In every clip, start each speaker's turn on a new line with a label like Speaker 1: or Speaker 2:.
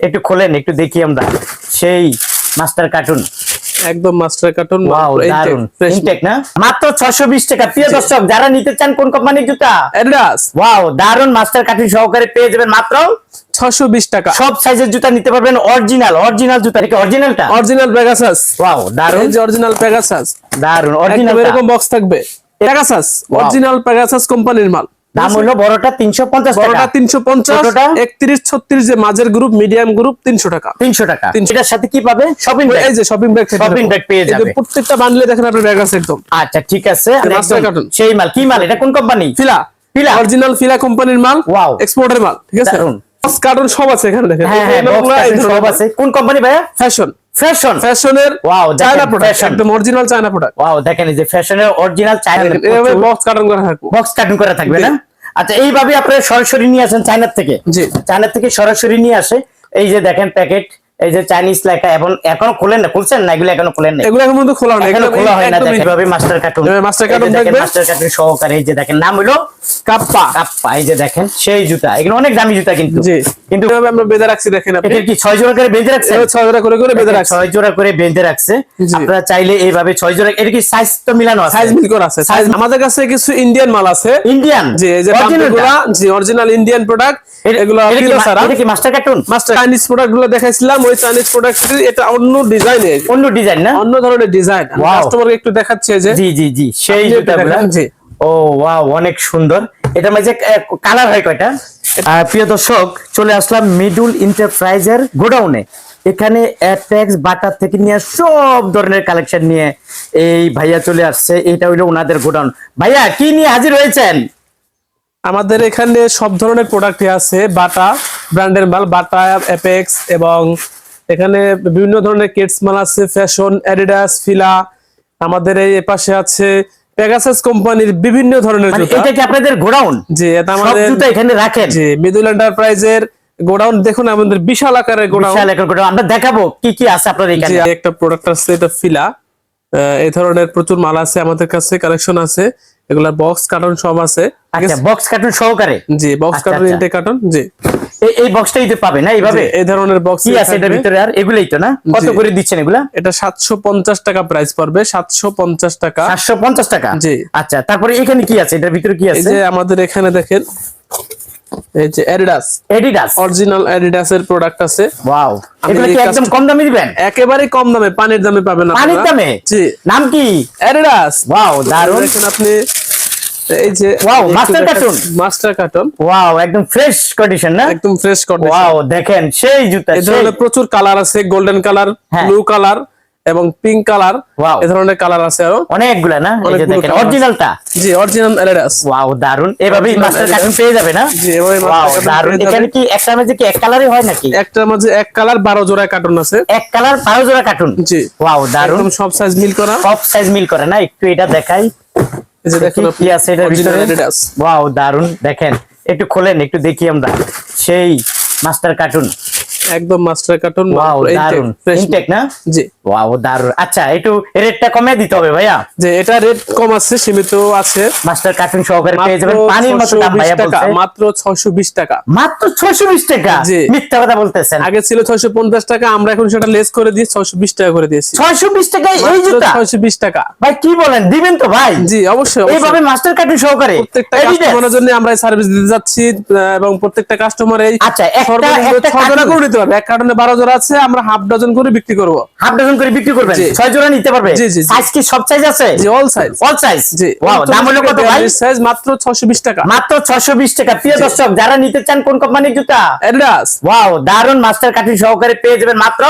Speaker 1: একটু খোলেন একটু দেখি আমরা। সেই মাস্টার কার্টুন।
Speaker 2: একদম মাস্টার কার্টুন
Speaker 1: ওয়াও দারুণ ইনটেক না? মাত্র 620 টাকা। প্রিয় দর্শক যারা নিতে চান কোন কোম্পানির জুতা?
Speaker 2: অ্যাডিডাস
Speaker 1: ওয়াও দারুণ মাস্টার কার্টুন সহকারে পেয়ে যাবেন মাত্র
Speaker 2: 620 টাকা।
Speaker 1: সব সাইজের জুতা নিতে পারবেন অরিজিনাল অরিজিনাল জুতা। এটা অরিজিনালটা
Speaker 2: অরিজিনাল পেগাসাস
Speaker 1: ওয়াও দারুণ
Speaker 2: এই যে অরিজিনাল পেগাসাস দারুণ
Speaker 1: অরিজিনাল
Speaker 2: এরকম বক্স থাকবে। পেগাসাস অরিজিনাল পেগাসাস কোম্পানির মাল।
Speaker 1: দাম হলো বড়টা 350
Speaker 2: বড়টা
Speaker 1: টাকা।
Speaker 2: তিনশো পঞ্চাশ
Speaker 1: ছোটটা?
Speaker 2: একত্রিশ ছত্রিশ যে মাঝের গ্রুপ মিডিয়াম গ্রুপ তিনশো টাকা।
Speaker 1: 300 টাকা।
Speaker 2: 300
Speaker 1: এটার সাথে কি পাবে? শপিং
Speaker 2: এই যে শপিং ব্যাগ
Speaker 1: Shopping bag পেয়ে যাবে।
Speaker 2: প্রত্যেকটা বান্ডলে দেখেন আপনার ব্যাগ আছে একদম।
Speaker 1: আচ্ছা ঠিক আছে। সেই মাল। কি মাল? এটা কোন কোম্পানি
Speaker 2: ফিলা।
Speaker 1: ফিলা?
Speaker 2: অরিজিনাল ফিলা কোম্পানির মাল
Speaker 1: Wow.
Speaker 2: এক্সপোর্টের মাল ঠিক আছে। কার্টুন সব আছে এখানে দেখেন।
Speaker 1: হ্যাঁ হ্যাঁ সব আছে। কোন কোম্পানি ভাইয়া?
Speaker 2: ফ্যাশন
Speaker 1: ফ্যাশন
Speaker 2: ফ্যাশনের
Speaker 1: দেখেন,
Speaker 2: চায়না প্রোডাক্ট একদম অরিজিনাল চায়না প্রোডাক্ট
Speaker 1: ওয়াও দেখেন এই যে ফ্যাশনের অরিজিনাল চায়না
Speaker 2: বক্স কার্টন করা থাকব।
Speaker 1: বক্স কার্টুন করা থাকবে না? আচ্ছা এইভাবে আপনারা সরাসরি নিয়ে আসেন চায়নার থেকে।
Speaker 2: জি।
Speaker 1: চায়নার থেকে সরাসরি নিয়ে আসে। এই যে দেখেন প্যাকেট। এই যে চাইনিজ লেখা এখন এখনও খুলেন না? খুলছেন না? এগুলো এখনও খুলেন না
Speaker 2: এগুলো এখন পর্যন্ত খোলা না
Speaker 1: এখনও
Speaker 2: এগুলো
Speaker 1: খোলা হয় না এইভাবে মাস্টার কার্টুন
Speaker 2: master cartoon থাকবে।
Speaker 1: মাস্টার কার্টুন সহকারে এই যে দেখেন নাম হলো
Speaker 2: কাপ্পা।
Speaker 1: কাপ্পা। এই যে দেখেন সেই জুতা। এগুলো অনেক দামি জুতা কিন্তু।
Speaker 2: জি।
Speaker 1: কিন্তু
Speaker 2: এভাবে আমরা বেঁধে রাখছি দেখেন আপনি।
Speaker 1: এটার কি ছয় জোড়া করে বেঁধে রাখছেন?
Speaker 2: এভাবে ছয় জোড়া করে করে বেঁধে রাখছি।
Speaker 1: ছয় জোড়া করে বেঁধে রাখছে। আপনারা চাইলে এইভাবে ছয় জোড়া এটা কি সাইজ তো মিলানো আছে?
Speaker 2: সাইজ মিল করা আছে। সাইজ আমাদের কাছে কিছু ইন্ডিয়ান মাল আছে।
Speaker 1: ইন্ডিয়ান
Speaker 2: জি এই যে পাম্পগুলা জি অরিজিনাল ইন্ডিয়ান প্রোডাক্ট এগুলো ফিলো ছাড়া
Speaker 1: এটা কি মাস্টার কার্টুন
Speaker 2: মাস্টার চাইনিজ প্রোডাক্টগুলো দেখাইছিলাম ওই চাইনিজ প্রোডাক্ট এটা অন্য ডিজাইনের
Speaker 1: অন্য ডিজাইন না?
Speaker 2: অন্য ধরনের ডিজাইন কাস্টমারকে একটু দেখাচ্ছে যে।
Speaker 1: জি জি জি সেই জুতাগুলা
Speaker 2: জি।
Speaker 1: ও ওয়াও অনেক সুন্দর। এটার মাঝে কালার হয় কয়টা? প্রিয় দর্শক চলে আসলাম মিডুল এন্টারপ্রাইজের গোডাউনে এখানে অ্যাটেক্স বাটার থেকে নিয়ে সব ধরনের কালেকশন নিয়ে এই ভাইয়া চলে আসছে। এটা হইল ওনাদের গোডাউন ভাইয়া কি নিয়ে হাজির হয়েছেন?
Speaker 2: আমাদের এখানে সব ধরনের প্রোডাক্ট আছে। বাটা ব্র্যান্ডের মাল বাটা অ্যাপেক্স এবং এখানে বিভিন্ন ধরনের কেটস মাল আছে ফ্যাশন অ্যাডিডাস ফিলা আমাদের এই পাশে আছে পেগাসাস কোম্পানির বিভিন্ন ধরনের
Speaker 1: মানে
Speaker 2: জুতা।
Speaker 1: এটা কি আপনাদের গোডাউন?
Speaker 2: জি এটা
Speaker 1: সব
Speaker 2: আমাদের
Speaker 1: জুতা এখানে রাখেন?
Speaker 2: জি এন্টারপ্রাইজের গোডাউন। দেখুন আমাদের বিশাল আকারের গোডাউন।
Speaker 1: বিশাল একটা গোডাউন। আমরা দেখাবো কি কি আছে আপনার
Speaker 2: জি
Speaker 1: এখানে।
Speaker 2: একটা প্রোডাক্ট আছে এটা ফিলা এই ধরনের প্রচুর মাল আছে আমাদের কাছে কালেকশন আছে। এগুলার বক্স কার্টন সব আছে।
Speaker 1: আচ্ছা বক্স কার্টুন সহকারে?
Speaker 2: জি বক্স কার্টন। ইনটেক কার্টন জি।
Speaker 1: এই বক্সটাই তো পাবে না এইভাবে?
Speaker 2: এই ধরনের বক্স
Speaker 1: কি আছে এটার ভিতরে? আর এগুলাই তো না? কত করে দিচ্ছেন এগুলা?
Speaker 2: এটা টাকা প্রাইস পড়বে টাকা।
Speaker 1: টাকা?
Speaker 2: জি।
Speaker 1: আচ্ছা তারপরে এখানে কি আছে? এটার ভিতরে কি
Speaker 2: এই
Speaker 1: আছে?
Speaker 2: যে আমাদের এখানে দেখেন এই যে অ্যাডিডাস
Speaker 1: এডিডাস
Speaker 2: অরিজিনাল অ্যাডিডাস এর প্রোডাক্ট আছে।
Speaker 1: ওয়াও
Speaker 2: আমি
Speaker 1: এগুলো কি একদম কম দামে দিবেন?
Speaker 2: একেবারে কম দামে পানির দামে পাবেন
Speaker 1: পানির দামে?
Speaker 2: জি।
Speaker 1: নাম কি?
Speaker 2: অ্যাডিডাস
Speaker 1: ওয়াও দারুণ
Speaker 2: দেখেন আপনি এই যে
Speaker 1: master cartoon।
Speaker 2: Master carton
Speaker 1: wow একদম ফ্রেশ কন্ডিশন না?
Speaker 2: একদম ফ্রেশ
Speaker 1: ওয়াও দেখেন সেই জুতা
Speaker 2: এই ধরনের প্রচুর কালার আছে গোল্ডেন কালার। ব্লু কালার এবং পিঙ্ক কালার. এই ধরনের কালার আছে আরও।
Speaker 1: অনেকগুলা না? এই যে দেখেন অরিজিনালটা
Speaker 2: জি অরিজিনাল অ্যাডিডাস
Speaker 1: ওয়াও দারুণ এভাবেই মাস্টার কার্টুন পেয়ে যাবে না?
Speaker 2: জি এভাবে master দারুণ
Speaker 1: এখানে কি একটা মাঝে কি এক কালারই হয় নাকি?
Speaker 2: একটার মাঝে এক কালার বারো জোড়া কার্টুন আছে।
Speaker 1: এক কালার বারো জোড়া কার্টুন
Speaker 2: জি।
Speaker 1: ওয়াও
Speaker 2: দারুণ সব সাইজ মিল করা।
Speaker 1: সব সাইজ মিল করে না? একটু এটা দেখাই।
Speaker 2: এই যে দেখুন
Speaker 1: কি আছে এটার ভিতরে? ওয়াও দারুণ দেখেন একটু খোলেন একটু দেখি আমরা। সেই মাস্টার কার্টুন।
Speaker 2: একদম মাস্টার কার্টুন
Speaker 1: ওয়াও দারুণ ইনটেক না?
Speaker 2: জি।
Speaker 1: ওয়াও দারুণ আচ্ছা একটু রেটটা কমে দিতে হবে ভাইয়া।
Speaker 2: যে এটা রেট কম আছে সীমিত আছে।
Speaker 1: মাস্টার কার্টুন সহকারে পেয়ে যাবেন। পানির মতো দাম ভাইয়া
Speaker 2: টাকা
Speaker 1: বলছে।
Speaker 2: মাত্র ছয়শো বিশ টাকা।
Speaker 1: মাত্র ছয়শো বিশ টাকা?
Speaker 2: জি।
Speaker 1: মিথ্যা কথা বলতেছেন।
Speaker 2: আগে ছিল ছয়শো পঞ্চাশ টাকা আমরা এখন সেটা লেস করে দিয়ে ছয়শো বিশ টাকা করে দিয়েছি।
Speaker 1: ছয়শো বিশ টাকায় এই জুতা?
Speaker 2: ছয়শো বিশ টাকা।
Speaker 1: ভাই কি বলেন? দিবেন তো ভাই?
Speaker 2: জি অবশ্যই।
Speaker 1: এইভাবে মাস্টার কার্টুন সহকারে?
Speaker 2: প্রত্যেকটা কাস্টমারের জন্য আমরা সার্ভিস দিতে যাচ্ছি এবং প্রত্যেকটা কাস্টমার এই
Speaker 1: আচ্ছা, একটা- একটা
Speaker 2: করে নিতে পারবে। এক কার্টনে বারো জোড়া আছে আমরা হাফ ডজন করে বিক্রি করব।
Speaker 1: হাফ ডজন করে বিক্রি করবেন? ছয় জোড়া নিতে পারবে?
Speaker 2: জি, জি, জি।
Speaker 1: সাইজ কি সব সাইজ আছে?
Speaker 2: জি অল সাইজ
Speaker 1: অল সাইজ
Speaker 2: জি।
Speaker 1: ওয়াও দাম হলো কত ভাই?
Speaker 2: সাইজ মাত্র ছয়শো বিশ টাকা।
Speaker 1: মাত্র ছয়শো বিশ টাকা। প্রিয় দর্শক যারা নিতে চান কোন কোম্পানির জুতা?
Speaker 2: অ্যাডিডাস
Speaker 1: ওয়াও দারুণ মাস্টার কাঠি সহকারে পেয়ে যাবেন মাত্র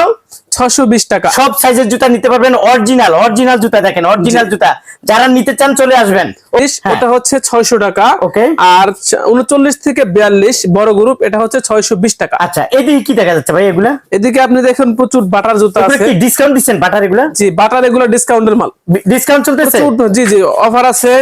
Speaker 2: ছয়শো বিশ টাকা।
Speaker 1: সব সাইজের জুতা নিতে পারবেন অরিজিনাল অরিজিনাল জুতা দেখেন অরিজিনাল জুতা। যারা নিতে চান চলে আসবেন।
Speaker 2: ইস,
Speaker 1: হ্যাঁ।
Speaker 2: ওটা হচ্ছে ছয়শো টাকা।
Speaker 1: Okay.
Speaker 2: আর উনচল্লিশ থেকে বিয়াল্লিশ বড় গ্রুপ এটা হচ্ছে ছয়শো বিশ টাকা।
Speaker 1: আচ্ছা এদিকে কি দেখা যাচ্ছে ভাই এগুলা?
Speaker 2: এদিকে আপনি দেখেন প্রচুর বাটার জুতা আছে।
Speaker 1: কি ডিসকাউন্ট দিচ্ছেন বাটার এগুলা?
Speaker 2: জি বাটার এগুলো ডিসকাউন্টের মাল।
Speaker 1: ডিসকাউন্ট চলতেছে?
Speaker 2: জি জি অফার আছে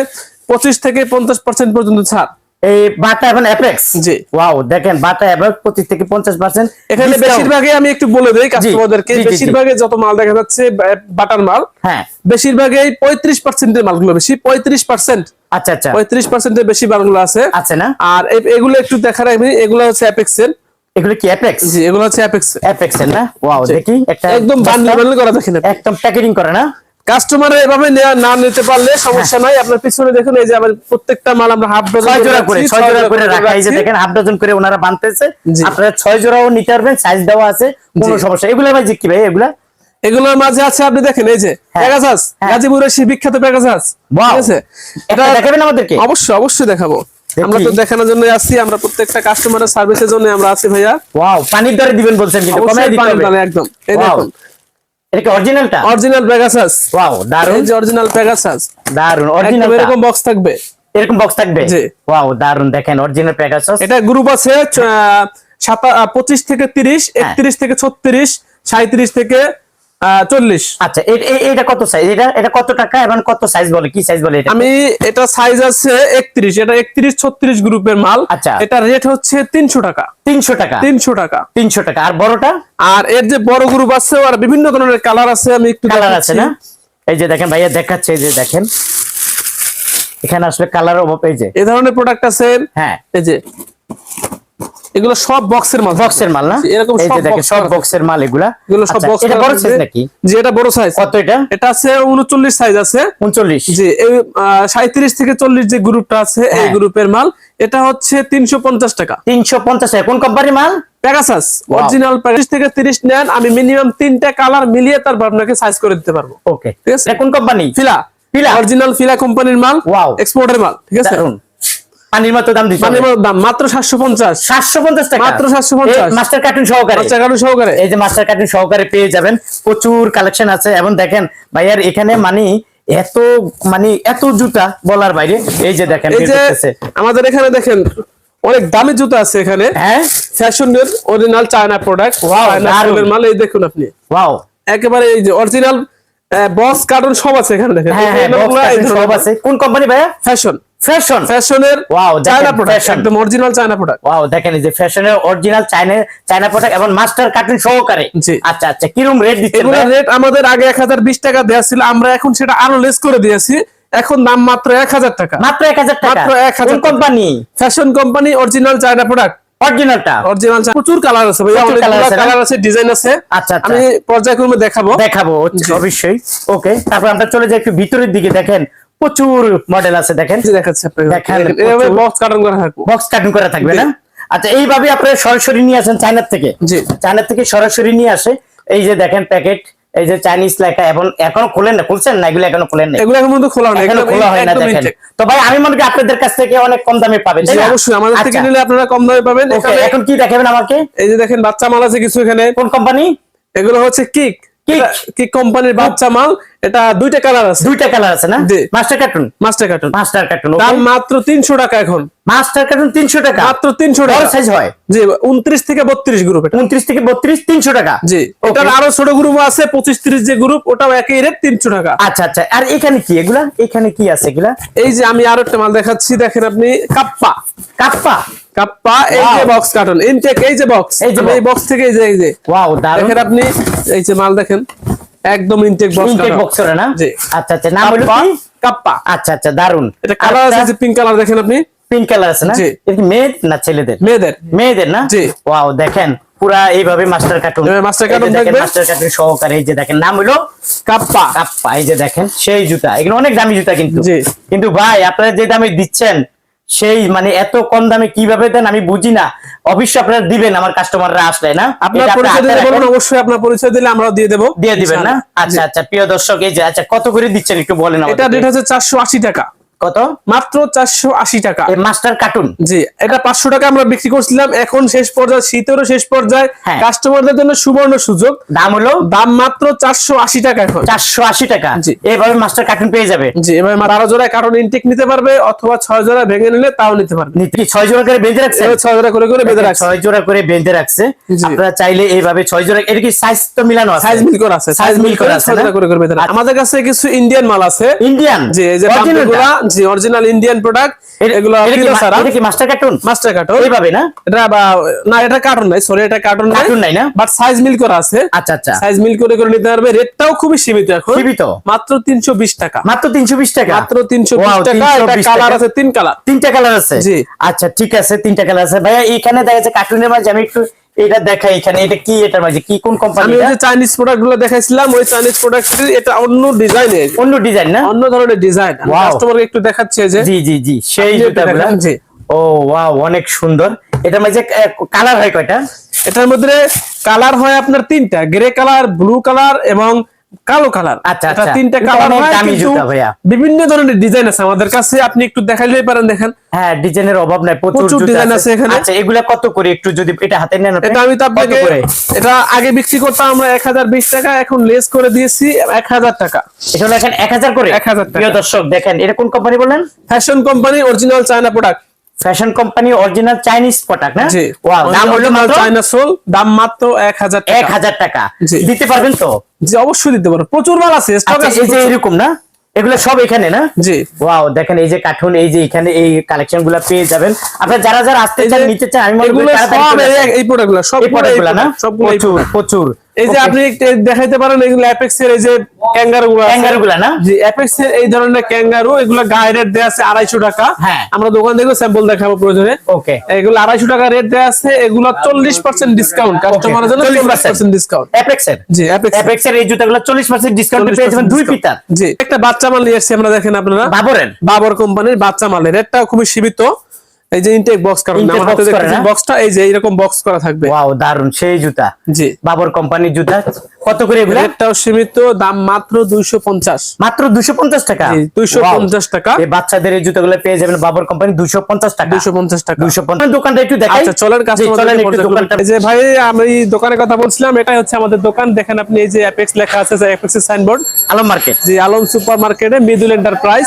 Speaker 2: পঁচিশ থেকে পঞ্চাশ পার্সেন্ট পর্যন্ত ছাড়।
Speaker 1: এই বাটা এখন অ্যাপেক্স
Speaker 2: জি।
Speaker 1: ওয়াও দেখেন বাটা অ্যাপেক্স পঁচিশ থেকে পঞ্চাশ পার্সেন্ট
Speaker 2: এখানে বেশিরভাগই আমি একটু বলে দেই কাস্টমারদেরকে
Speaker 1: জি, জি, জি।
Speaker 2: বেশিরভাগই যত মাল দেখা যাচ্ছে বাটার মাল
Speaker 1: হ্যাঁ।
Speaker 2: বেশিরভাগই মালগুলো বেশি পঁয়ত্রিশ পার্সেন্ট
Speaker 1: আচ্ছা আচ্ছা।
Speaker 2: বেশি মালগুলো আছে।
Speaker 1: আছে না?
Speaker 2: আর এগুলো একটু দেখার আমি এগুলো হচ্ছে
Speaker 1: এগুলো কি অ্যাপেক্স
Speaker 2: জি এগুলো হচ্ছে অ্যাপেক্স
Speaker 1: অ্যাপেক্স এর না? ওয়াও দেখি একটা
Speaker 2: একদম বান্ডেল বান্ডেল করা দেখেন
Speaker 1: একদম প্যাকেজিং করে না?
Speaker 2: কাস্টমার এভাবে না নিতে পারলে সমস্যা নাই। আপনার পিছনে দেখুন এই যে আমার প্রত্যেকটা মাল আমরা হাফ ডজন
Speaker 1: জোড়া করে ছয় জোড়া করে রাখা এই যে দেখেন হাফ ডজন করে ওনারা বানতেছে। আপনারা ছয় জোড়াও নিতে পারবেন সাইজ দেওয়া আছে কোনো সমস্যা এগুলো ভাই কি ভাই এগুলা?
Speaker 2: এগুলোর মাঝে আছে আপনি দেখেন এই যে। পেগাসাস
Speaker 1: হ্যাঁ।
Speaker 2: গাজীপুরের সেই বিখ্যাত
Speaker 1: Wow.
Speaker 2: ঠিক আছে?
Speaker 1: এটা দেখাবেন আমাদেরকে?
Speaker 2: অবশ্যই অবশ্যই দেখাবো। আমরা তো দেখানোর জন্য আসছি আমরা প্রত্যেকটা কাস্টমারের সার্ভিসের জন্য আমরা আছি ভাইয়া।
Speaker 1: ওয়াও পানির দরে দিবেন বলছেন কিন্তু কমাই দিতে হবে।
Speaker 2: একদম। এই. দেখুন
Speaker 1: এটা কি অরিজিনালটা
Speaker 2: অরিজিনাল পেগাসাস
Speaker 1: ওয়াও দারুণ
Speaker 2: এই যে অরিজিনাল পেগাসাস দারুণ
Speaker 1: অরিজিনাল
Speaker 2: এরকম বক্স থাকবে।
Speaker 1: এরকম বক্স থাকবে?
Speaker 2: জি।
Speaker 1: ওয়াও দারুণ দেখেন অরিজিনাল
Speaker 2: এটা গ্রুপ আছে আহ, সাতা- আহ, পঁচিশ থেকে তিরিশ
Speaker 1: হ্যাঁ।
Speaker 2: একত্রিশ থেকে ছত্রিশ সাঁত্রিশ থেকে আহ, চল্লিশ।
Speaker 1: আচ্ছা এটা কত সাইজ এটা এটা কত টাকা? এবং কত সাইজ বলে? কি সাইজ বলে এটা?
Speaker 2: আমি এটা সাইজ আছে একত্রিশ এটা একত্রিশ ছত্রিশ গ্রুপের মাল।
Speaker 1: আচ্ছা।
Speaker 2: এটা রেট হচ্ছে তিনশো টাকা।
Speaker 1: তিনশো টাকা?
Speaker 2: তিনশো টাকা।
Speaker 1: তিনশো টাকা। আর বড়টা?
Speaker 2: আর এর যে বড় গ্রুপ আছে আর বিভিন্ন ধরনের কালার আছে আমি একটু
Speaker 1: কালার আছে না? এই যে দেখেন ভাইয়া দেখাচ্ছে এই যে দেখেন। এখানে আসলে কালার অভাব এই যে।
Speaker 2: এই ধরনের প্রোডাক্ট আছে।
Speaker 1: হ্যাঁ।
Speaker 2: এই যে এগুলো সব বক্সের মাল।
Speaker 1: বক্সের মাল না?
Speaker 2: এরকম সব
Speaker 1: দেখেন সব বক্সের মাল এগুলা।
Speaker 2: এগুলো সব
Speaker 1: আচ্ছা,
Speaker 2: বক্স
Speaker 1: এটা বড় সাইজ নাকি?
Speaker 2: জি এটা বড় সাইজ
Speaker 1: কত এটা?
Speaker 2: এটা আছে উনচল্লিশ সাইজ আছে।
Speaker 1: উনচল্লিশ।
Speaker 2: জি এই সাঁত্রিশ থেকে চল্লিশ যে গ্রুপটা আছে এই
Speaker 1: হ্যাঁ।
Speaker 2: গ্রুপের মাল এটা হচ্ছে তিনশো পঞ্চাশ টাকা।
Speaker 1: তিনশো পঞ্চাশ টাকা। কোন কোম্পানির মাল?
Speaker 2: প্যাগাসাস অরিজিনাল প্যাকেজ থেকে তিরিশ নেন আমি মিনিমাম তিনটা কালার মিলিয়ে তারপর আপনাকে সাইজ করে দিতে পারব।
Speaker 1: ওকে
Speaker 2: ঠিক আছে।
Speaker 1: এটা কোন কোম্পানি
Speaker 2: ফিলা
Speaker 1: ফিলা?
Speaker 2: অরিজিনাল ফিলা কোম্পানির মাল।
Speaker 1: Wow.
Speaker 2: এক্সপোর্টের মাল। ঠিক আছে?
Speaker 1: পানির মতো দাম
Speaker 2: মানে দাম মাত্র সাতশো পঞ্চাশ।
Speaker 1: সাতশো পঞ্চাশ টাকা।
Speaker 2: মাত্র 750
Speaker 1: মাস্টার কার্টুন সহকারে।
Speaker 2: বাচ্চা কারণ সহকারে।
Speaker 1: এই যে মাস্টার কার্টুন সহকারে পেয়ে যাবেন। প্রচুর কালেকশন আছে। এবং দেখেন ভাইয়ার এখানে মানে এত মানে এত জুতা বলার বাইরে। এই যে দেখেন
Speaker 2: এই যে আমাদের এখানে দেখেন অনেক দামি জুতা আছে এখানে।
Speaker 1: হ্যাঁ?
Speaker 2: ফ্যাশনের অরিজিনাল চায়না প্রোডাক্ট
Speaker 1: দারুণ।
Speaker 2: মাল এই দেখুন আপনি।
Speaker 1: ওয়াও
Speaker 2: একেবারে এই যে অরিজিনাল বক্স কার্টুন সব আছে এখানে দেখেন।
Speaker 1: হ্যাঁ হ্যাঁ সব আছে। কোন কোম্পানি ভাইয়া?
Speaker 2: ফ্যাশন
Speaker 1: ফ্যাশন
Speaker 2: ফ্যাশনের
Speaker 1: দেখেন,
Speaker 2: চায়না প্রোডাক্ট একদম অরিজিনাল চায়না প্রোডাক্ট
Speaker 1: ওয়াও দেখেন এই যে ফ্যাশনের অরিজিনাল চাইনা চাইনা প্রোডাক্ট এবং মাস্টার কার্টুন সহকারে। আচ্ছা আচ্ছা কীরকম রেট দিচ্ছেন
Speaker 2: রেট আমাদের আগে এক হাজার বিশ টাকা দেওয়া ছিল আমরা এখন সেটা আরও লেস করে দিয়েছি। এখন দাম মাত্র এক হাজার টাকা।
Speaker 1: মাত্র এক হাজার টাকা?
Speaker 2: মাত্র 1000
Speaker 1: company
Speaker 2: fashion company original China product
Speaker 1: অরিজিনালটা
Speaker 2: অরিজিনাল প্রচুর কালার আছে? কালার আছে ডিজাইন আছে
Speaker 1: আচ্ছা, আচ্ছা।
Speaker 2: আমি পর্যায়ক্রমে দেখাবো।
Speaker 1: দেখাবো অবশ্যই। ওকে তারপর আমরা চলে যাই একটু ভিতরের দিকে দেখেন। প্রচুর মডেল আছে দেখেন।
Speaker 2: দেখাচ্ছি আপনাকে। বক্স কার্টন করা থাকব।
Speaker 1: বক্স কার্টুন করা থাকবে না? আচ্ছা এইভাবে আপনারা সরাসরি নিয়ে আসেন চায়নার থেকে। চায়নার থেকে সরাসরি নিয়ে আসে। এই যে দেখেন প্যাকেট এই যে চাইনিজ লেখা এবং এখনও খুলেন না? খুলছেন না? এগুলো এখনও খুলেন না
Speaker 2: এগুলো এখন পর্যন্ত খোলা নেই
Speaker 1: এখনও খোলা হয় না দেখেন। তো ভাই আমি মনে করি আপনাদের কাছ থেকে অনেক কম দামে পাবেন
Speaker 2: অবশ্যই। আমাদের থেকে
Speaker 1: আচ্ছা,
Speaker 2: নিলে আপনারা কম দামে পাবেন। এখন
Speaker 1: কি দেখাবেন আমাকে?
Speaker 2: এই যে দেখেন বাচ্চা মাল আছে কিছু এখানে।
Speaker 1: কোন কোম্পানি
Speaker 2: এগুলো হচ্ছে কিক কিক কোম্পানির বাচ্চা মাল? এটা দুইটা কালার আছে।
Speaker 1: দুইটা কালার আছে না। Master cartoon
Speaker 2: master cartoon
Speaker 1: master cartoon
Speaker 2: দাম মাত্র তিনশো টাকা এখন।
Speaker 1: মাস্টার কার্টুন তিনশো টাকা?
Speaker 2: মাত্র তিনশো
Speaker 1: বড়
Speaker 2: টাকা
Speaker 1: সাইজ হয়?
Speaker 2: জি উনত্রিশ থেকে বত্রিশ গ্রুপ এটা।
Speaker 1: উনত্রিশ থেকে বত্রিশ তিনশো টাকা?
Speaker 2: জি. এটার আরও ছোট গ্রুপ আছে পঁচিশ ত্রিশ যে গ্রুপ ওটাও একই রেট তিনশো টাকা।
Speaker 1: আচ্ছা আচ্ছা আর এখানে কি? এগুলা? এখানে কি আছে এগুলা?
Speaker 2: এই যে আমি আরও একটা মাল দেখাচ্ছি দেখেন আপনি কাপ্পা।
Speaker 1: কাপ্পা?
Speaker 2: কাপ্পা এই যে বক্স কার্টন ইনটেক এই যে বক্স
Speaker 1: এই যে
Speaker 2: এই
Speaker 1: box।
Speaker 2: বক্স থেকে এই যে এই যে।
Speaker 1: ওয়াও দারুণ
Speaker 2: দেখেন আপনি এই যে মাল দেখেন একদম ইনটেক বক্স
Speaker 1: ইনটেক বক্স করে না?
Speaker 2: জি।
Speaker 1: আচ্ছা আচ্ছা নাম হলো কি?
Speaker 2: কাপ্পা।
Speaker 1: আচ্ছা আচ্ছা দারুণ
Speaker 2: এটা কালার আছে পিঙ্ক কালার দেখেন আপনি?
Speaker 1: পিঙ্ক কালার আছে না? এটা কি না ছেলেদের?
Speaker 2: মেয়েদের।
Speaker 1: মেয়েদের না?
Speaker 2: জি।
Speaker 1: ওয়াও দেখেন পুরা এইভাবে master cartoon
Speaker 2: master cartoon
Speaker 1: master cartoon সহকারে এই যে দেখেন নাম হলো
Speaker 2: কাপ্পা।
Speaker 1: কাপ্পা। এই যে দেখেন সেই জুতা। এগুলো অনেক দামি জুতা কিন্তু। কিন্তু ভাই আপনারা যে দামে দিচ্ছেন সেই মানে এত কম দামে কীভাবে দেন আমি বুঝি না। অবশ্যই আপনারা দিবেন আমার কাস্টমাররা আসলে না?
Speaker 2: আপনার পরিচয় দিলে বলুন অবশ্যই আপনার পরিচয় দিলে আমরা দিয়ে দেবো।
Speaker 1: দিয়ে দিবেন না? আচ্ছা আচ্ছা প্রিয় দর্শক এই যে আচ্ছা কত করে দিচ্ছেন একটু বলেন
Speaker 2: এটা রেট হচ্ছে চারশো আশি টাকা।
Speaker 1: কত?
Speaker 2: মাত্র চারশো আশি টাকা।
Speaker 1: Master cartoon.
Speaker 2: জি এটা পাঁচশো টাকা আমরা বিক্রি করছিলাম। এখন শেষ পর্যায়ে শীতেরও শেষ পর্যায়ে।
Speaker 1: হ্যাঁ।
Speaker 2: কাস্টমারদের জন্য সুবর্ণ সুযোগ।
Speaker 1: দাম হলো?
Speaker 2: দাম মাত্র চারশো আশি টাকা এখন।
Speaker 1: চারশো আশি টাকা।
Speaker 2: জি।
Speaker 1: এইভাবে মাস্টার কার্টুন পেয়ে যাবে?
Speaker 2: জি এবার বারো জোড়ায় কারণ ইনটেক নিতে পারবে অথবা ছয় জোড়া ভেঙে নিলে তাও নিতে পারবে।
Speaker 1: ছয় জোড়া করে বেঁধে রাখছে?
Speaker 2: ছয় জোড়া করে করে বেঁধে রাখছে।
Speaker 1: ছয় জোড়া করে বেঁধে রাখছে। আপনারা চাইলে এইভাবে ছয় জোড়া এটা কি সাইজ তো মিলানো আছে?
Speaker 2: সাইজ মিল করা আছে।
Speaker 1: সাইজ মিল করা আছে
Speaker 2: আমাদের কাছে কিছু ইন্ডিয়ান মাল আছে।
Speaker 1: ইন্ডিয়ান
Speaker 2: জি এই যে জি অরিজিনাল ইন্ডিয়ান প্রোডাক্ট এগুলো ছাড়া
Speaker 1: এটা কি মাস্টার কার্টুন
Speaker 2: মাস্টার কার্টন
Speaker 1: এইভাবে না?
Speaker 2: এটা বা না এটা কার্টন নাই সরি এটা কার্টন নাই।
Speaker 1: কার্টুন নাই না?
Speaker 2: বাট সাইজ মিল করা আছে।
Speaker 1: আচ্ছা আচ্ছা।
Speaker 2: সাইজ মিল করে করে নিতে পারবে। রেটটাও খুবই সীমিত এখন।
Speaker 1: সীমিত?
Speaker 2: মাত্র তিনশো বিশ টাকা।
Speaker 1: মাত্র তিনশো বিশ টাকা?
Speaker 2: মাত্র তিনশো
Speaker 1: Wow,
Speaker 2: টাকা। এটা কালার আছে তিন কালার
Speaker 1: তিনটা কালার আছে?
Speaker 2: জি।
Speaker 1: আচ্ছা ঠিক আছে তিনটা কালার আছে। ভাইয়া এখানে দেখা যাচ্ছে কার্টুনের মাঝে আমি একটু এটা দেখাই এখানে এটা কি এটা মাঝে? কি কোন কোম্পানি
Speaker 2: আমি যে চাইনিজ প্রোডাক্টগুলো দেখাইছিলাম ওই চাইনিজ প্রোডাক্ট এটা অন্য ডিজাইনের
Speaker 1: অন্য ডিজাইন না?
Speaker 2: অন্য ধরনের ডিজাইন কাস্টমারকে একটু দেখাচ্ছে যে।
Speaker 1: জি জি জি সেই
Speaker 2: এটা
Speaker 1: জুতাগুলা। ও ওয়াও অনেক সুন্দর। এটার মাঝে কালার হয় কয়টা?
Speaker 2: এটার মধ্যে কালার হয় আপনার তিনটা গ্রে কালার ব্লু কালার এবং কালো কালার
Speaker 1: আচ্ছা,
Speaker 2: এটা
Speaker 1: আচ্ছা।
Speaker 2: তিনটা কালার
Speaker 1: দামি জুতা ভাইয়া।
Speaker 2: বিভিন্ন ধরনের ডিজাইন আছে আমাদের কাছে আপনি একটু দেখাইলেই পারেন দেখেন
Speaker 1: হ্যাঁ ডিজাইনের অভাব নাই প্রচুর
Speaker 2: ডিজাইন আছে এখানে।
Speaker 1: আচ্ছা এগুলা কত করে একটু যদি এটা হাতে নেন?
Speaker 2: এটা আমি তো আপনাকে এটা আগে বিক্রি করতাম আমরা এক হাজার বিশ টাকা এখন লেস করে দিয়েছি এক হাজার টাকা
Speaker 1: এটা হলো এখন এক হাজার করে
Speaker 2: 1000 টাকা।
Speaker 1: প্রিয় দর্শক দেখেন এটা কোন কোম্পানি বলেন
Speaker 2: fashion company original China product
Speaker 1: fashion company original Chinese product না? ওয়াও দাম হলো মাত্র
Speaker 2: চায়না সোল দাম মাত্র এক হাজার
Speaker 1: এক
Speaker 2: টাকা
Speaker 1: হাজার টাকা। দিতে পারবেন তো?
Speaker 2: জি অবশ্যই দিতে পারো প্রচুর মাল আছে স্টক
Speaker 1: আচ্ছা
Speaker 2: আছে
Speaker 1: এই যে এরকম না? এগুলো সব এখানে না?
Speaker 2: জি।
Speaker 1: ওয়াও দেখেন এই যে কার্টুন এই যে এখানে এই কালেকশনগুলা পেয়ে যাবেন। আপনারা যারা যারা আসতে চান নিতে চান আমি মনে করি
Speaker 2: এগুলো সব এই-
Speaker 1: আসেন।
Speaker 2: এই প্রোডাক্টগুলো সব
Speaker 1: এই প্রোডাক্টগুলা না?
Speaker 2: সবগুলো
Speaker 1: প্রচুর প্রচুর।
Speaker 2: এই যে আপনি দেখাইতে পারেন এগুলো অ্যাপেক্স এর এই যে ক্যাঙ্গারু গুলো আছে।
Speaker 1: Kangaroo গুলা না?
Speaker 2: জি অ্যাপেক্স এর এই ধরনের ক্যাঙ্গারু এগুলো গায়ে রেট দেওয়া আছে আড়াইশো টাকা।
Speaker 1: হ্যাঁ।
Speaker 2: আমরা দোকান থেকে স্যাম্পল দেখাবো প্রয়োজনে।
Speaker 1: ওকে
Speaker 2: এগুলো আড়াইশো টাকা রেট দেওয়া আছে এগুলো চল্লিশ পার্সেন্ট ডিসকাউন্ট কাস্টমারের জন্য
Speaker 1: 40%
Speaker 2: ডিসকাউন্ট
Speaker 1: অ্যাপেক্স এর?
Speaker 2: জি অ্যাপেক্স
Speaker 1: অ্যাপেক্স এর এই জুতাগুলো 40% ডিসকাউন্টে পেয়ে যাবেন দুই পিতা
Speaker 2: জি একটা বাচ্চা মাল নিয়ে এসেছি আমরা দেখেন আপনারা।
Speaker 1: বাবরের?
Speaker 2: বাবর কোম্পানির বাচ্চা মাল রেটটা খুবই সীমিত। এই যে ইনটেক বক্স কারণ আমার হাতে? বক্সটা এই যে এরকম বক্স করা থাকবে।
Speaker 1: ওয়াও দারুণ সেই জুতা।
Speaker 2: জি।
Speaker 1: বাবর কোম্পানির জুতা। কত করে এগুলো?
Speaker 2: রেটটাও সীমিত দাম মাত্র দুইশো পঞ্চাশ।
Speaker 1: মাত্র 250 টাকা?
Speaker 2: জি, 250 টাকা।
Speaker 1: এই বাচ্চাদের এই জুতাগুলো পেয়ে যাবেন বাবর কোম্পানি 250 টাকা।
Speaker 2: দুইশো পঞ্চাশ টাকা।
Speaker 1: 250 দোকানটা একটু দেখাই।
Speaker 2: আচ্ছা চলেন কাস্টমার
Speaker 1: চলেন একটু দোকানটা।
Speaker 2: এই যে ভাই আমি দোকানের কথা বলছিলাম এটাই হচ্ছে আমাদের দোকান। দেখেন আপনি এই যে অ্যাপেক্স লেখা আছে অ্যাপেক্স সাইনবোর্ড
Speaker 1: আলম মার্কেট
Speaker 2: জি আলম সুপার মার্কেটে মিদুল এন্টারপ্রাইজ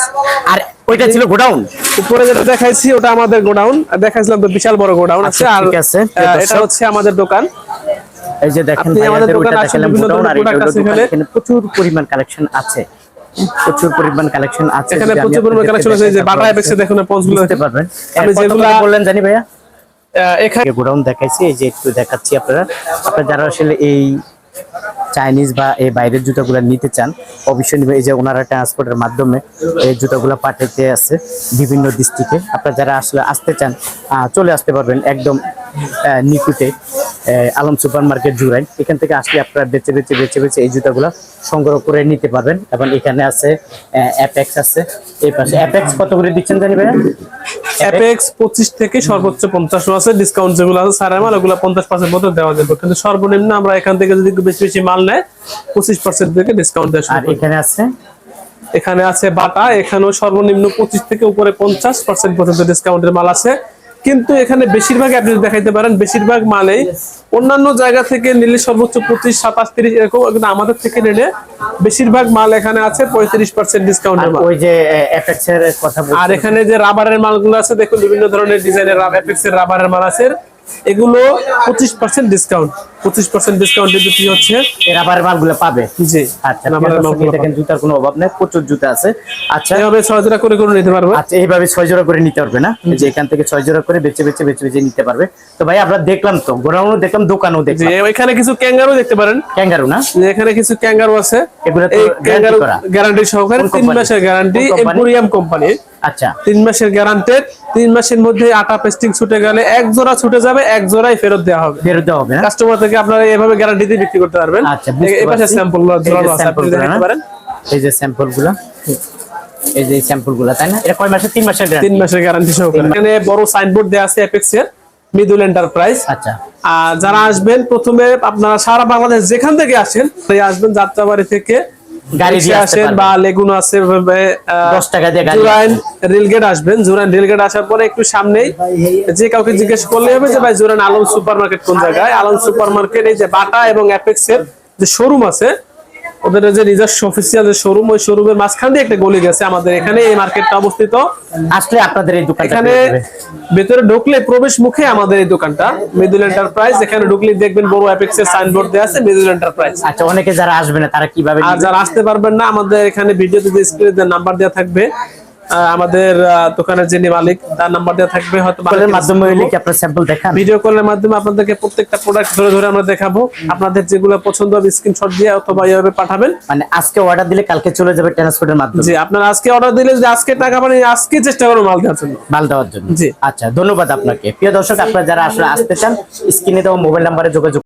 Speaker 1: আর ওইটা ছিল গোডাউন?
Speaker 2: উপরে যেটা দেখাইছি ওটা আমাদের গোডাউন। আর দেখাইছিলাম তো বিশাল বড় গোডাউন। আছে
Speaker 1: আচ্ছা,
Speaker 2: আর
Speaker 1: ঠিক আছে।
Speaker 2: এটা হচ্ছে আমাদের দোকান।
Speaker 1: এই যে দেখেন
Speaker 2: আমাদের দোকানে বিভিন্ন
Speaker 1: গোডাউন আর
Speaker 2: আছে এখানে।
Speaker 1: প্রচুর পরিমাণ কালেকশন আছে। প্রচুর পরিমাণ কালেকশন আছে
Speaker 2: এখানে প্রচুর পরিমাণ কালেকশন আছে এই যে বাটা অ্যাপেক্সে দেখুন পঞ্চগুলো
Speaker 1: বুঝতে পারবেন।
Speaker 2: আমি যেগুলা
Speaker 1: বললেন জানি ভাইয়া?
Speaker 2: এখানে
Speaker 1: গোডাউন দেখাইছি এই যে একটু দেখাচ্ছি আপনারা। আপনারা যারা আসলে এই চাইনিজ বা এই বাইরের জুতাগুলো নিতে চান, অবশ্যই নিবে এই যে ওনারা ট্রান্সপোর্টের মাধ্যমে এই জুতাগুলো পাঠাতে আছে বিভিন্ন ডিস্ট্রিক্টে আপনারা যারা আসলে আসতে চান চলে আসতে পারবেন একদম নিকুতে আলম সুপার মার্কেট জুরাই। এখান থেকে আসলে আপনারা বেছে বেছে বেছে বেছে এই জুতাগুলো সংগ্রহ করে নিতে পারবেন। এবং এখানে আছে অ্যাপেক্স আছে। এই পাশে অ্যাপেক্স কত করে দিচ্ছেন জানি ভাইয়া?
Speaker 2: অ্যাপেক্স পঁচিশ থেকে সর্বোচ্চ পঞ্চাশ আছে ডিসকাউন্ট যেগুলো আছে সারা মাল ওগুলো পঞ্চাশ পার্সেন্ট মতো দেওয়া যাবে। কিন্তু সর্বনিম্ন আমরা এখান থেকে যদি বেশি বেশি মাল নেয় পঁচিশ পার্সেন্ট থেকে ডিসকাউন্ট দেওয়া
Speaker 1: এখানে আছে?
Speaker 2: এখানে আছে বাটা এখানেও সর্বনিম্ন পঁচিশ থেকে উপরে পঞ্চাশ পার্সেন্ট পর্যন্ত ডিসকাউন্টের মাল আছে। কিন্তু এখানে বেশিরভাগ আপনি দেখাইতে পারেন বেশিরভাগ মালেই অন্যান্য জায়গা থেকে নিলে সর্বোচ্চ পঁচিশ সাতাশ তিরিশ এরকম কিন্তু আমাদের থেকে নিলে বেশিরভাগ মাল এখানে আছে পঁয়ত্রিশ পার্সেন্ট
Speaker 1: ডিসকাউন্ট
Speaker 2: ডিসকাউন্টের মাল
Speaker 1: ওই যে এর কথা
Speaker 2: আর এখানে যে রাবারের মালগুলো আছে দেখুন বিভিন্ন ধরনের ডিজাইনের এর রাবারের মাল আছে এগুলো পঁচিশ পার্সেন্ট ডিসকাউন্ট পঁচিশ পার্সেন্ট ডিসকাউন্ট বিক্রি হচ্ছে।
Speaker 1: রাবার মালগুলো পাবে?
Speaker 2: জি।
Speaker 1: আচ্ছা
Speaker 2: রাবারের মালগুলো
Speaker 1: দেখেন জুতার কোনো অভাব নেই প্রচুর জুতা আছে। আচ্ছা।
Speaker 2: এভাবে সহজরা করে করে নিতে পারবে?
Speaker 1: আচ্ছা এইভাবে ছয় জোড়া করে নিতে পারবে না? যে এখান থেকে ছয় জোড়া করে বেছে বেছে বেছে বেছে নিতে পারবে। তো ভাই আমরা দেখলাম তো গোডাউনও দেখলাম দোকানও দেখলাম।
Speaker 2: এখানে কিছু ক্যাঙ্গারু দেখতে পারেন।
Speaker 1: ক্যাঙ্গারু না?
Speaker 2: এখানে কিছু ক্যাঙ্গারু আছে।
Speaker 1: এগুলো
Speaker 2: এই ক্যাঙ্গারু গ্যারান্টি সহকারে তিন মাসের গ্যারান্টি এম্পোরিয়াম কোম্পানি
Speaker 1: আচ্ছা।
Speaker 2: তিন মাসের গ্যারান্টেড তিন মাসের মধ্যে আটা পেস্টিং ছুটে গেলে এক জোড়া ছুটে যাবে এক জোড়াই ফেরত দেওয়া হবে।
Speaker 1: ফেরত দেওয়া হবে না?
Speaker 2: কাস্টমার থেকে আপনারা এভাবে গ্যারান্টি দিয়ে বিক্রি করতে পারবেন।
Speaker 1: আচ্ছা
Speaker 2: এই পাশে স্যাম্পল
Speaker 1: এই
Speaker 2: আছে আপনি দেখাতে? পারেন।
Speaker 1: এই যে স্যাম্পলগুলো। এই যে স্যাম্পলগুলো তাই না? এটা কয় মাসের? তিন মাসের
Speaker 2: তিন
Speaker 1: guarantee?
Speaker 2: মাসের গ্যারান্টি সহকারে। এখানে বড় সাইনবোর্ড দেয়া আছে অ্যাপেক্স এর মিদুল এন্টারপ্রাইজ
Speaker 1: আচ্ছা।
Speaker 2: আর যারা আসবেন প্রথমে আপনারা সারা বাংলাদেশ যেখান থেকে আসেন আসবেন যাত্রাবাড়ি থেকে
Speaker 1: গাড়ি
Speaker 2: আসেন বা লেগুন আছে
Speaker 1: দশ টাকা দিয়ে গাড়ি
Speaker 2: জুরাইন রেলগেট আসবেন। জুরাইন রেলগেট আসার পরে একটু সামনেই যে কাউকে জিজ্ঞেস করলে হবে যে ভাই জুরাইন আলম সুপার মার্কেট কোন জায়গায়? আলম সুপার মার্কেট এই যে বাটা এবং অ্যাপেক্স এর যে শোরুম আছে ওদের যে নিজস্ব অফিসিয়াল যে শোরুম ওই শোরুমের মাঝখান দিয়ে একটা গলি গেছে আমাদের। এখানে এই মার্কেটটা অবস্থিত।
Speaker 1: আসলে আপনাদের এই দোকানটা
Speaker 2: এখানে ভেতরে ঢুকলে প্রবেশ মুখে আমাদের এই দোকানটা মিদুল এন্টারপ্রাইজ এখানে ঢুকলে দেখবেন বড় অ্যাপেক্স এর সাইনবোর্ড দেওয়া আছে মিদুল এন্টারপ্রাইজ
Speaker 1: আচ্ছা অনেকে যারা আসবে না তারা কীভাবে
Speaker 2: আর যারা আসতে পারবেন না আমাদের এখানে ভিডিওতে যে স্ক্রিনে নাম্বার দেওয়া থাকবে। আমাদের দোকানের যিনি মালিক তার নাম্বার দেওয়া থাকবে হয়তো
Speaker 1: কলের মাধ্যমে কি আপনার স্যাম্পল দেখান?
Speaker 2: ভিডিও কলের মাধ্যমে আপনাদেরকে প্রত্যেকটা প্রোডাক্ট ধরে ধরে আমরা দেখাবো। আপনাদের যেগুলো পছন্দ হবে স্ক্রিনশট দিয়ে অথবা এইভাবে পাঠাবেন।
Speaker 1: মানে আজকে অর্ডার দিলে কালকে চলে যাবে ট্রান্সপোর্টের মাধ্যমে।
Speaker 2: জি আপনারা আজকে অর্ডার দিলে যে আজকে টাকা পানি আজকে চেষ্টা করব মাল দেওয়ার জন্য।
Speaker 1: মাল দেওয়ার জন্য।
Speaker 2: জি।
Speaker 1: আচ্ছা ধন্যবাদ আপনাকে। প্রিয় দর্শক আপনারা যারা আসলে আসতে চান স্ক্রিনে দেওয়া মোবাইল নাম্বারে যোগাযোগ